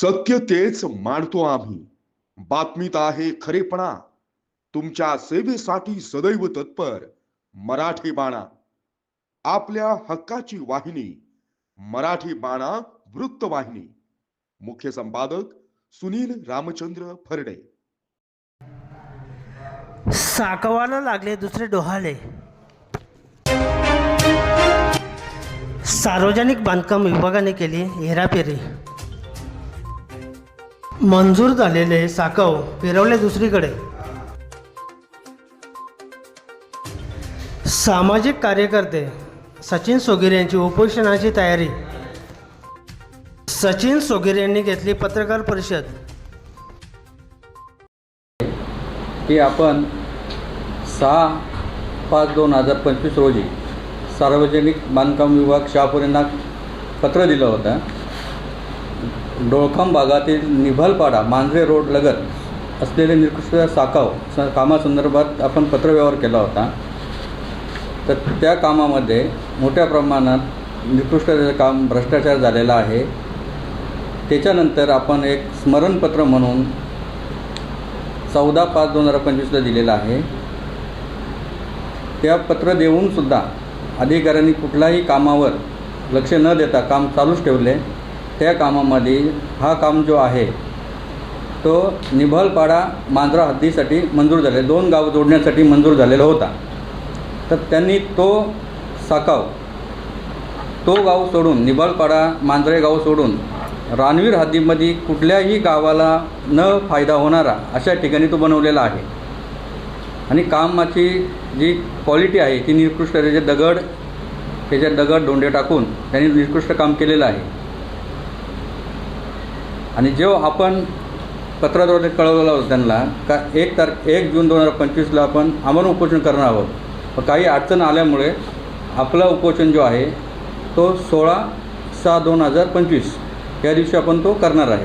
सत्य तेच मांडतो आम्ही. बातमीत आहे खरेपणा. तुमच्या सेवेसाठी सदैव तत्पर मराठी बाणा. आपल्या हक्काची वाहिनी मराठी बाणा वृत्तवाहिनी मुख्य संपादक सुनील रामचंद्र फरडे. साकवाला लागले दुसरे डोहाळे. सार्वजनिक बांधकाम विभागाने केली हेराफेरी. मंजूर झालेले साकव फिरवले दुसरीकडे. सामाजिक कार्यकर्ते सचिन सोगीर यांची उपोषणाची तयारी. सचिन सोगीर यांनी घेतली पत्रकार परिषद. की आपण सहा पाच दोन हजार पंचवीस रोजी सार्वजनिक बांधकाम विभाग शहापूर पत्र दिलं होतं. डोळखाम भागातील निभलपाडा मांजरे रोड लगत असलेले निकृष्ट साकाव स कामासंदर्भात आपण पत्रव्यवहार केला होता. तर त्या कामामध्ये मोठ्या प्रमाणात निकृष्ट काम भ्रष्टाचार झालेला आहे. त्याच्यानंतर आपण एक स्मरणपत्र म्हणून चौदा पाच दोन हजार पंचवीसला दिलेलं आहे. त्या पत्र देऊनसुद्धा अधिकाऱ्यांनी कुठल्याही कामावर लक्ष न देता काम चालूच ठेवले. त्या कामामध्ये हा काम जो आहे तो निभलपाडा मांजरा हद्दीसाठी मंजूर झाले दोन गाव जोडण्यासाठी मंजूर झालेला होता. तर त्यांनी तो साकाव तो गाव सोडून निभलपाडा मांजरे गाव सोडून रानवीर हद्दीमध्ये कुठल्याही गावाला न फायदा होणारा अशा ठिकाणी तो बनवलेला आहे. आणि कामाची जी क्वालिटी आहे ती निकृष्ट त्याचे दगड त्याच्यात दगड दोंडे टाकून त्यांनी निकृष्ट काम केलेलं आहे. आणि जेव्हा आपण पत्राद्वारे कळवलेला होता त्यांना का एक तार एक जून दोन हजार पंचवीसला आपण आमरण उपोषण करणार आहोत. पण काही अडचण आल्यामुळे आपला उपोषण जो आहे तो सोळा सहा दोन हजार पंचवीस या दिवशी आपण तो करणार आहे.